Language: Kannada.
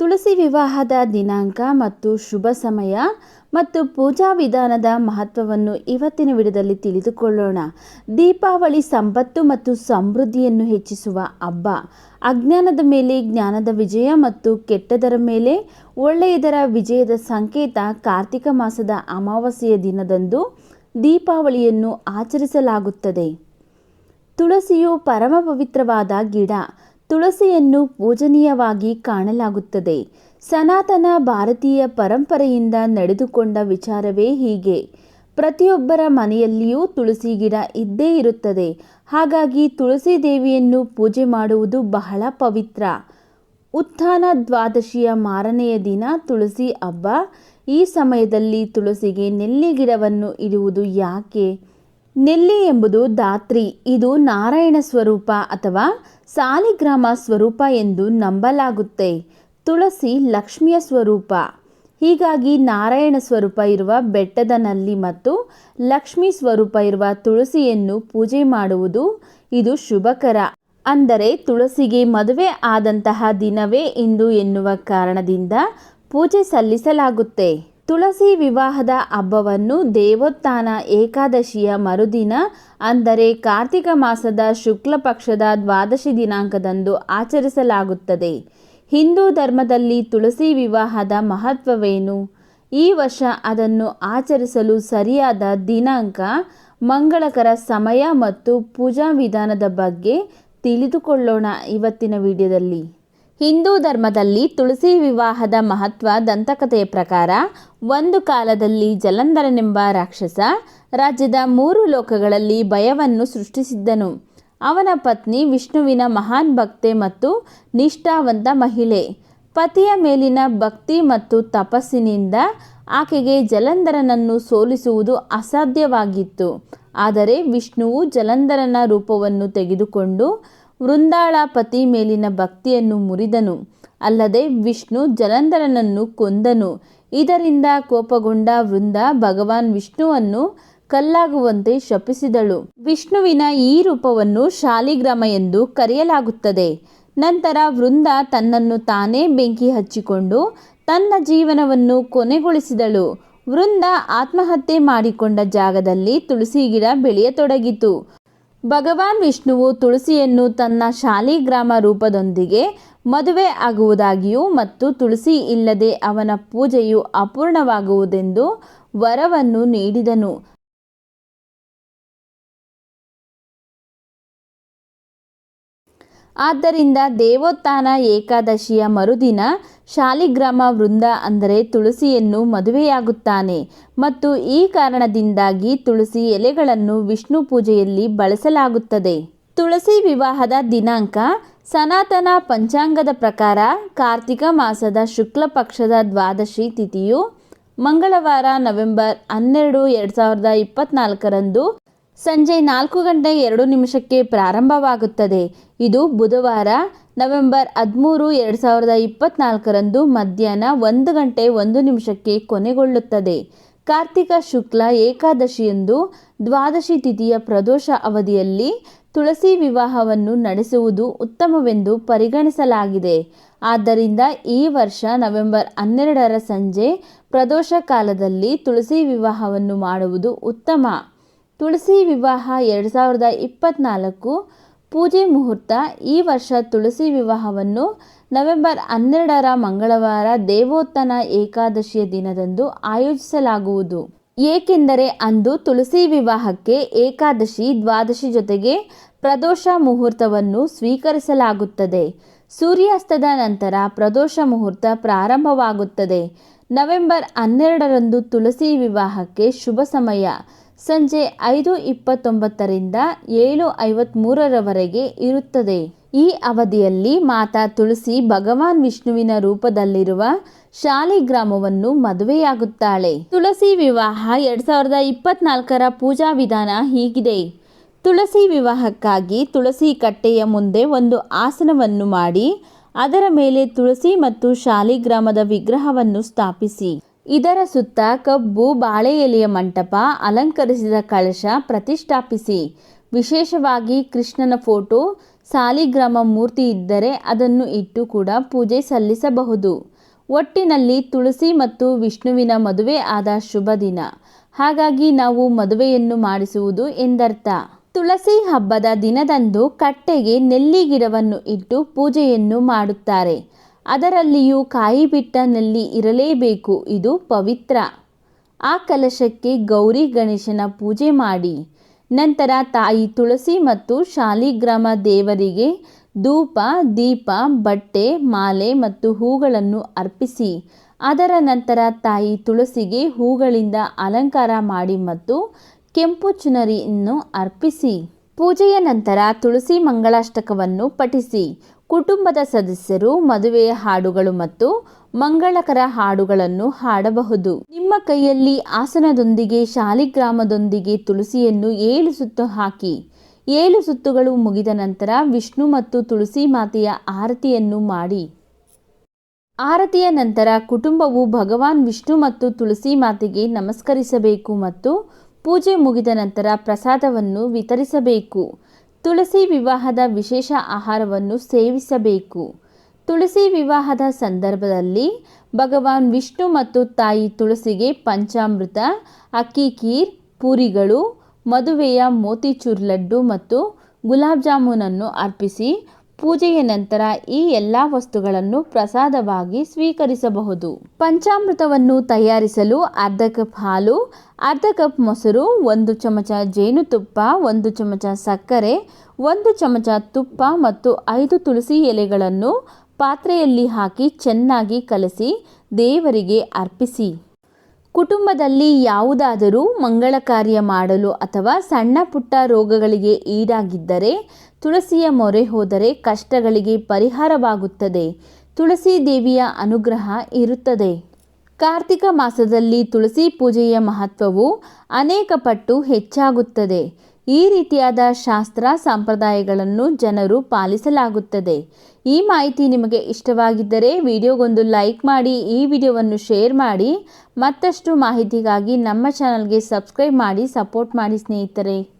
ತುಳಸಿ ವಿವಾಹದ ದಿನಾಂಕ ಮತ್ತು ಶುಭ ಸಮಯ ಮತ್ತು ಪೂಜಾ ವಿಧಾನದ ಮಹತ್ವವನ್ನು ಇವತ್ತಿನ ವಿಡದಲ್ಲಿ ತಿಳಿದುಕೊಳ್ಳೋಣ. ದೀಪಾವಳಿ ಸಂಪತ್ತು ಮತ್ತು ಸಮೃದ್ಧಿಯನ್ನು ಹೆಚ್ಚಿಸುವ ಹಬ್ಬ. ಅಜ್ಞಾನದ ಮೇಲೆ ಜ್ಞಾನದ ವಿಜಯ ಮತ್ತು ಕೆಟ್ಟದರ ಮೇಲೆ ಒಳ್ಳೆಯದರ ವಿಜಯದ ಸಂಕೇತ ಕಾರ್ತಿಕ ಮಾಸದ ಅಮಾವಾಸ್ಯೆಯ ದಿನದಂದು ದೀಪಾವಳಿಯನ್ನು ಆಚರಿಸಲಾಗುತ್ತದೆ. ತುಳಸಿಯು ಪರಮ ಪವಿತ್ರವಾದ ಗಿಡ. ತುಳಸಿಯನ್ನು ಪೂಜನೀಯವಾಗಿ ಕಾಣಲಾಗುತ್ತದೆ. ಸನಾತನ ಭಾರತೀಯ ಪರಂಪರೆಯಿಂದ ನಡೆದುಕೊಂಡ ವಿಚಾರವೇ ಹೀಗೆ. ಪ್ರತಿಯೊಬ್ಬರ ಮನೆಯಲ್ಲಿಯೂ ತುಳಸಿ ಗಿಡ ಇದ್ದೇ ಇರುತ್ತದೆ. ಹಾಗಾಗಿ ತುಳಸಿ ದೇವಿಯನ್ನು ಪೂಜೆ ಮಾಡುವುದು ಬಹಳ ಪವಿತ್ರ. ಉತ್ಥಾನ ದ್ವಾದಶಿಯ ಮಾರನೆಯ ದಿನ ತುಳಸಿ ಹಬ್ಬ. ಈ ಸಮಯದಲ್ಲಿ ತುಳಸಿಗೆ ನೆಲ್ಲಿ ಗಿಡವನ್ನು ಇಡುವುದು ಯಾಕೆ? ನೆಲ್ಲಿ ಎಂಬುದು ಧಾತ್ರಿ, ಇದು ನಾರಾಯಣ ಸ್ವರೂಪ ಅಥವಾ ಸಾಲಿಗ್ರಾಮ ಸ್ವರೂಪ ಎಂದು ನಂಬಲಾಗುತ್ತೆ. ತುಳಸಿ ಲಕ್ಷ್ಮಿಯ ಸ್ವರೂಪ. ಹೀಗಾಗಿ ನಾರಾಯಣ ಸ್ವರೂಪ ಇರುವ ಬೆಟ್ಟದ ನಲ್ಲಿ ಮತ್ತು ಲಕ್ಷ್ಮಿ ಸ್ವರೂಪ ಇರುವ ತುಳಸಿಯನ್ನು ಪೂಜೆ ಮಾಡುವುದು ಇದು ಶುಭಕರ. ಅಂದರೆ ತುಳಸಿಗೆ ಮದುವೆ ಆದಂತಹ ದಿನವೇ ಇಂದು ಎನ್ನುವ ಕಾರಣದಿಂದ ಪೂಜೆ ಸಲ್ಲಿಸಲಾಗುತ್ತೆ. ತುಳಸಿ ವಿವಾಹದ ಹಬ್ಬವನ್ನು ದೇವೋತ್ಥಾನ ಏಕಾದಶಿಯ ಮರುದಿನ, ಅಂದರೆ ಕಾರ್ತಿಕ ಮಾಸದ ಶುಕ್ಲ ಪಕ್ಷದ ದ್ವಾದಶಿ ದಿನಾಂಕದಂದು ಆಚರಿಸಲಾಗುತ್ತದೆ. ಹಿಂದೂ ಧರ್ಮದಲ್ಲಿ ತುಳಸಿ ವಿವಾಹದ ಮಹತ್ವವೇನು? ಈ ವರ್ಷ ಅದನ್ನು ಆಚರಿಸಲು ಸರಿಯಾದ ದಿನಾಂಕ, ಮಂಗಳಕರ ಸಮಯ ಮತ್ತು ಪೂಜಾ ವಿಧಾನದ ಬಗ್ಗೆ ತಿಳಿದುಕೊಳ್ಳೋಣ ಇವತ್ತಿನ ವಿಡಿಯೋದಲ್ಲಿ. ಹಿಂದೂ ಧರ್ಮದಲ್ಲಿ ತುಳಸಿ ವಿವಾಹದ ಮಹತ್ವ ದಂತಕಥೆಯ ಪ್ರಕಾರ, ಒಂದು ಕಾಲದಲ್ಲಿ ಜಲಂಧರನೆಂಬ ರಾಕ್ಷಸ ರಾಜ್ಯದ ಮೂರು ಲೋಕಗಳಲ್ಲಿ ಭಯವನ್ನು ಸೃಷ್ಟಿಸಿದ್ದನು. ಅವನ ಪತ್ನಿ ವಿಷ್ಣುವಿನ ಮಹಾನ್ ಭಕ್ತೆ ಮತ್ತು ನಿಷ್ಠಾವಂತ ಮಹಿಳೆ. ಪತಿಯ ಮೇಲಿನ ಭಕ್ತಿ ಮತ್ತು ತಪಸ್ಸಿನಿಂದ ಆಕೆಗೆ ಜಲಂಧರನನ್ನು ಸೋಲಿಸುವುದು ಅಸಾಧ್ಯವಾಗಿತ್ತು. ಆದರೆ ವಿಷ್ಣುವು ಜಲಂಧರನ ರೂಪವನ್ನು ತೆಗೆದುಕೊಂಡು ವೃಂದಾಳ ಪತಿ ಮೇಲಿನ ಭಕ್ತಿಯನ್ನು ಮುರಿದನು. ಅಲ್ಲದೆ ವಿಷ್ಣು ಜಲಂಧರನನ್ನು ಕೊಂದನು. ಇದರಿಂದ ಕೋಪಗೊಂಡ ವೃಂದ ಭಗವಾನ್ ವಿಷ್ಣುವನ್ನು ಕಲ್ಲಾಗುವಂತೆ ಶಪಿಸಿದಳು. ವಿಷ್ಣುವಿನ ಈ ರೂಪವನ್ನು ಶಾಲಿಗ್ರಾಮ ಎಂದು ಕರೆಯಲಾಗುತ್ತದೆ. ನಂತರ ವೃಂದ ತನ್ನನ್ನು ತಾನೇ ಬೆಂಕಿ ಹಚ್ಚಿಕೊಂಡು ತನ್ನ ಜೀವನವನ್ನು ಕೊನೆಗೊಳಿಸಿದಳು. ವೃಂದ ಆತ್ಮಹತ್ಯೆ ಮಾಡಿಕೊಂಡ ಜಾಗದಲ್ಲಿ ತುಳಸಿ ಗಿಡ ಬೆಳೆಯತೊಡಗಿತು. ಭಗವಾನ್ ವಿಷ್ಣುವು ತುಳಸಿಯನ್ನು ತನ್ನ ಶಾಲಿಗ್ರಾಮ ರೂಪದೊಂದಿಗೆ ಮದುವೆ ಆಗುವುದಾಗಿಯೂ ಮತ್ತು ತುಳಸಿ ಇಲ್ಲದೆ ಅವನ ಪೂಜೆಯು ಅಪೂರ್ಣವಾಗುವುದೆಂದು ವರವನ್ನು ನೀಡಿದನು. ಆದ್ದರಿಂದ ದೇವೋತ್ಥಾನ ಏಕಾದಶಿಯ ಮರುದಿನ ಶಾಲಿಗ್ರಾಮ ವೃಂದ ಅಂದರೆ ತುಳಸಿಯನ್ನು ಮದುವೆಯಾಗುತ್ತಾನೆ. ಮತ್ತು ಈ ಕಾರಣದಿಂದಾಗಿ ತುಳಸಿ ಎಲೆಗಳನ್ನು ವಿಷ್ಣು ಪೂಜೆಯಲ್ಲಿ ಬಳಸಲಾಗುತ್ತದೆ. ತುಳಸಿ ವಿವಾಹದ ದಿನಾಂಕ ಸನಾತನ ಪಂಚಾಂಗದ ಪ್ರಕಾರ ಕಾರ್ತಿಕ ಮಾಸದ ಶುಕ್ಲ ಪಕ್ಷದ ದ್ವಾದಶಿ ತಿಥಿಯು ಮಂಗಳವಾರ ನವೆಂಬರ್ ಹನ್ನೆರಡು ಎರಡು ಸಾವಿರದ ಇಪ್ಪತ್ನಾಲ್ಕರಂದು ಸಂಜೆ ನಾಲ್ಕು ಗಂಟೆ ಎರಡು ನಿಮಿಷಕ್ಕೆ ಪ್ರಾರಂಭವಾಗುತ್ತದೆ. ಇದು ಬುಧವಾರ, ನವೆಂಬರ್ ಹದಿಮೂರು, ಎರಡು ಸಾವಿರದ ಇಪ್ಪತ್ನಾಲ್ಕರಂದು ಮಧ್ಯಾಹ್ನ ಒಂದು ಗಂಟೆ ಒಂದು ನಿಮಿಷಕ್ಕೆ ಕೊನೆಗೊಳ್ಳುತ್ತದೆ. ಕಾರ್ತಿಕ ಶುಕ್ಲ ಏಕಾದಶಿಯಂದು ದ್ವಾದಶಿ ತಿಥಿಯ ಪ್ರದೋಷ ಅವಧಿಯಲ್ಲಿ ತುಳಸಿ ವಿವಾಹವನ್ನು ನಡೆಸುವುದು ಉತ್ತಮವೆಂದು ಪರಿಗಣಿಸಲಾಗಿದೆ. ಆದ್ದರಿಂದ ಈ ವರ್ಷ ನವೆಂಬರ್ ಹನ್ನೆರಡರ ಸಂಜೆ ಪ್ರದೋಷ ಕಾಲದಲ್ಲಿ ತುಳಸಿ ವಿವಾಹವನ್ನು ಮಾಡುವುದು ಉತ್ತಮ. ತುಳಸಿ ವಿವಾಹ ಎರಡು ಸಾವಿರದ ಇಪ್ಪತ್ತ್ನಾಲ್ಕು ಪೂಜೆ ಮುಹೂರ್ತ ಈ ವರ್ಷ ತುಳಸಿ ವಿವಾಹವನ್ನು ನವೆಂಬರ್ ಹನ್ನೆರಡರ ಮಂಗಳವಾರ ದೇವೋತ್ತನ ಏಕಾದಶಿಯ ದಿನದಂದು ಆಯೋಜಿಸಲಾಗುವುದು. ಏಕೆಂದರೆ ಅಂದು ತುಳಸಿ ವಿವಾಹಕ್ಕೆ ಏಕಾದಶಿ, ದ್ವಾದಶಿ ಜೊತೆಗೆ ಪ್ರದೋಷ ಮುಹೂರ್ತವನ್ನು ಸ್ವೀಕರಿಸಲಾಗುತ್ತದೆ. ಸೂರ್ಯಾಸ್ತದ ನಂತರ ಪ್ರದೋಷ ಮುಹೂರ್ತ ಪ್ರಾರಂಭವಾಗುತ್ತದೆ. ನವೆಂಬರ್ ಹನ್ನೆರಡರಂದು ತುಳಸಿ ವಿವಾಹಕ್ಕೆ ಶುಭ ಸಮಯ. ಸಂಜೆ ಐದು ಇಪ್ಪತ್ತೊಂಬತ್ತರಿಂದ ಏಳು ಐವತ್ತ್ಮೂರರವರೆಗೆ ಇರುತ್ತದೆ. ಈ ಅವಧಿಯಲ್ಲಿ ಮಾತಾ ತುಳಸಿ ಭಗವಾನ್ ವಿಷ್ಣುವಿನ ರೂಪದಲ್ಲಿರುವ ಶಾಲಿಗ್ರಾಮವನ್ನು ಮದುವೆಯಾಗುತ್ತಾಳೆ. ತುಳಸಿ ವಿವಾಹ ಎರಡ್ ಸಾವಿರದ ಇಪ್ಪತ್ನಾಲ್ಕರ ಪೂಜಾ ವಿಧಾನ ಹೀಗಿದೆ. ತುಳಸಿ ವಿವಾಹಕ್ಕಾಗಿ ತುಳಸಿ ಕಟ್ಟೆಯ ಮುಂದೆ ಒಂದು ಆಸನವನ್ನು ಮಾಡಿ, ಅದರ ಮೇಲೆ ತುಳಸಿ ಮತ್ತು ಶಾಲಿಗ್ರಾಮದ ವಿಗ್ರಹವನ್ನು ಸ್ಥಾಪಿಸಿ. ಇದರ ಸುತ್ತ ಕಬ್ಬು, ಬಾಳೆ ಎಲೆಯ ಮಂಟಪ, ಅಲಂಕರಿಸಿದ ಕಳಶ ಪ್ರತಿಷ್ಠಾಪಿಸಿ. ವಿಶೇಷವಾಗಿ ಕೃಷ್ಣನ ಫೋಟೋ, ಸಾಲಿಗ್ರಾಮ ಮೂರ್ತಿ ಇದ್ದರೆ ಅದನ್ನು ಇಟ್ಟು ಕೂಡ ಪೂಜೆ ಸಲ್ಲಿಸಬಹುದು. ಒಟ್ಟಿನಲ್ಲಿ ತುಳಸಿ ಮತ್ತು ವಿಷ್ಣುವಿನ ಮದುವೆ ಆದ ಶುಭ ದಿನ. ಹಾಗಾಗಿ ನಾವು ಮದುವೆಯನ್ನು ಮಾಡಿಸುವುದು ಎಂದರ್ಥ. ತುಳಸಿ ಹಬ್ಬದ ದಿನದಂದು ಕಟ್ಟೆಗೆ ನೆಲ್ಲಿ ಗಿಡವನ್ನು ಇಟ್ಟು ಪೂಜೆಯನ್ನು ಮಾಡುತ್ತಾರೆ. ಅದರಲ್ಲಿಯೂ ಕಾಯಿ ಬಿಟ್ಟ ನೆಲ್ಲಿ ಇರಲೇಬೇಕು, ಇದು ಪವಿತ್ರ. ಆ ಕಲಶಕ್ಕೆ ಗೌರಿ ಗಣೇಶನ ಪೂಜೆ ಮಾಡಿ. ನಂತರ ತಾಯಿ ತುಳಸಿ ಮತ್ತು ಶಾಲಿಗ್ರಾಮ ದೇವರಿಗೆ ಧೂಪ, ದೀಪ, ಬಟ್ಟೆ, ಮಾಲೆ ಮತ್ತು ಹೂಗಳನ್ನು ಅರ್ಪಿಸಿ. ಅದರ ನಂತರ ತಾಯಿ ತುಳಸಿಗೆ ಹೂಗಳಿಂದ ಅಲಂಕಾರ ಮಾಡಿ ಮತ್ತು ಕೆಂಪು ಚುನರಿಯನ್ನು ಅರ್ಪಿಸಿ. ಪೂಜೆಯ ನಂತರ ತುಳಸಿ ಮಂಗಳಾಷ್ಟಕವನ್ನು ಪಠಿಸಿ. ಕುಟುಂಬದ ಸದಸ್ಯರು, ಮದುವೆಯ ಹಾಡುಗಳು ಮತ್ತು ಮಂಗಳಕರ ಹಾಡುಗಳನ್ನು ಹಾಡಬಹುದು. ನಿಮ್ಮ ಕೈಯಲ್ಲಿ ಆಸನದೊಂದಿಗೆ, ಶಾಲಿಗ್ರಾಮದೊಂದಿಗೆ ತುಳಸಿಯನ್ನು ಏಳು ಸುತ್ತು ಹಾಕಿ, ಏಳು ಸುತ್ತುಗಳು ಮುಗಿದ ನಂತರ ವಿಷ್ಣು ಮತ್ತು ತುಳಸಿ ಮಾತೆಯ ಆರತಿಯನ್ನು ಮಾಡಿ. ಆರತಿಯ ನಂತರ ಕುಟುಂಬವು ಭಗವಾನ್ ವಿಷ್ಣು ಮತ್ತು ತುಳಸಿ ಮಾತೆಗೆ ನಮಸ್ಕರಿಸಬೇಕು ಮತ್ತು ಪೂಜೆ ಮುಗಿದ ನಂತರ ಪ್ರಸಾದವನ್ನು ವಿತರಿಸಬೇಕು. ತುಳಸಿ ವಿವಾಹದ ವಿಶೇಷ ಆಹಾರವನ್ನು ಸೇವಿಸಬೇಕು. ತುಳಸಿ ವಿವಾಹದ ಸಂದರ್ಭದಲ್ಲಿ ಭಗವಾನ್ ವಿಷ್ಣು ಮತ್ತು ತಾಯಿ ತುಳಸಿಗೆ ಪಂಚಾಮೃತ, ಅಕ್ಕಿ ಖೀರ್, ಪೂರಿಗಳು, ಮದುವೆಯ ಮೋತಿಚೂರ್ ಲಡ್ಡು ಮತ್ತು ಗುಲಾಬ್ ಜಾಮೂನನ್ನು ಅರ್ಪಿಸಿ ಪೂಜೆಯ ನಂತರ ಈ ಎಲ್ಲ ವಸ್ತುಗಳನ್ನು ಪ್ರಸಾದವಾಗಿ ಸ್ವೀಕರಿಸಬಹುದು. ಪಂಚಾಮೃತವನ್ನು ತಯಾರಿಸಲು ಅರ್ಧ ಕಪ್ ಹಾಲು, ಅರ್ಧ ಕಪ್ ಮೊಸರು, ಒಂದು ಚಮಚ ಜೇನುತುಪ್ಪ, ಒಂದು ಚಮಚ ಸಕ್ಕರೆ, ಒಂದು ಚಮಚ ತುಪ್ಪ ಮತ್ತು ಐದು ತುಳಸಿ ಎಲೆಗಳನ್ನು ಪಾತ್ರೆಯಲ್ಲಿ ಹಾಕಿ ಚೆನ್ನಾಗಿ ಕಲಸಿ ದೇವರಿಗೆ ಅರ್ಪಿಸಿ. ಕುಟುಂಬದಲ್ಲಿ ಯಾವುದಾದರೂ ಮಂಗಳ ಕಾರ್ಯ ಮಾಡಲು ಅಥವಾ ಸಣ್ಣ ಪುಟ್ಟ ರೋಗಗಳಿಗೆ ಈಡಾಗಿದ್ದರೆ ತುಳಸಿಯ ಮೊರೆ ಹೋದರೆ ಕಷ್ಟಗಳಿಗೆ ಪರಿಹಾರವಾಗುತ್ತದೆ. ತುಳಸಿ ದೇವಿಯ ಅನುಗ್ರಹ ಇರುತ್ತದೆ. ಕಾರ್ತಿಕ ಮಾಸದಲ್ಲಿ ತುಳಸಿ ಪೂಜೆಯ ಮಹತ್ವವು ಅನೇಕ ಪಟ್ಟು ಹೆಚ್ಚಾಗುತ್ತದೆ. ಈ ರೀತಿಯಾದ ಶಾಸ್ತ್ರ ಸಂಪ್ರದಾಯಗಳನ್ನು ಜನರು ಪಾಲಿಸಲಾಗುತ್ತದೆ. ಈ ಮಾಹಿತಿ ನಿಮಗೆ ಇಷ್ಟವಾಗಿದ್ದರೆ ವಿಡಿಯೋಗೊಂದು ಲೈಕ್ ಮಾಡಿ, ಈ ವಿಡಿಯೋವನ್ನು ಶೇರ್ ಮಾಡಿ, ಮತ್ತಷ್ಟು ಮಾಹಿತಿಗಾಗಿ ನಮ್ಮ ಚಾನಲ್ಗೆ ಸಬ್ಸ್ಕ್ರೈಬ್ ಮಾಡಿ, ಸಪೋರ್ಟ್ ಮಾಡಿ ಸ್ನೇಹಿತರೆ.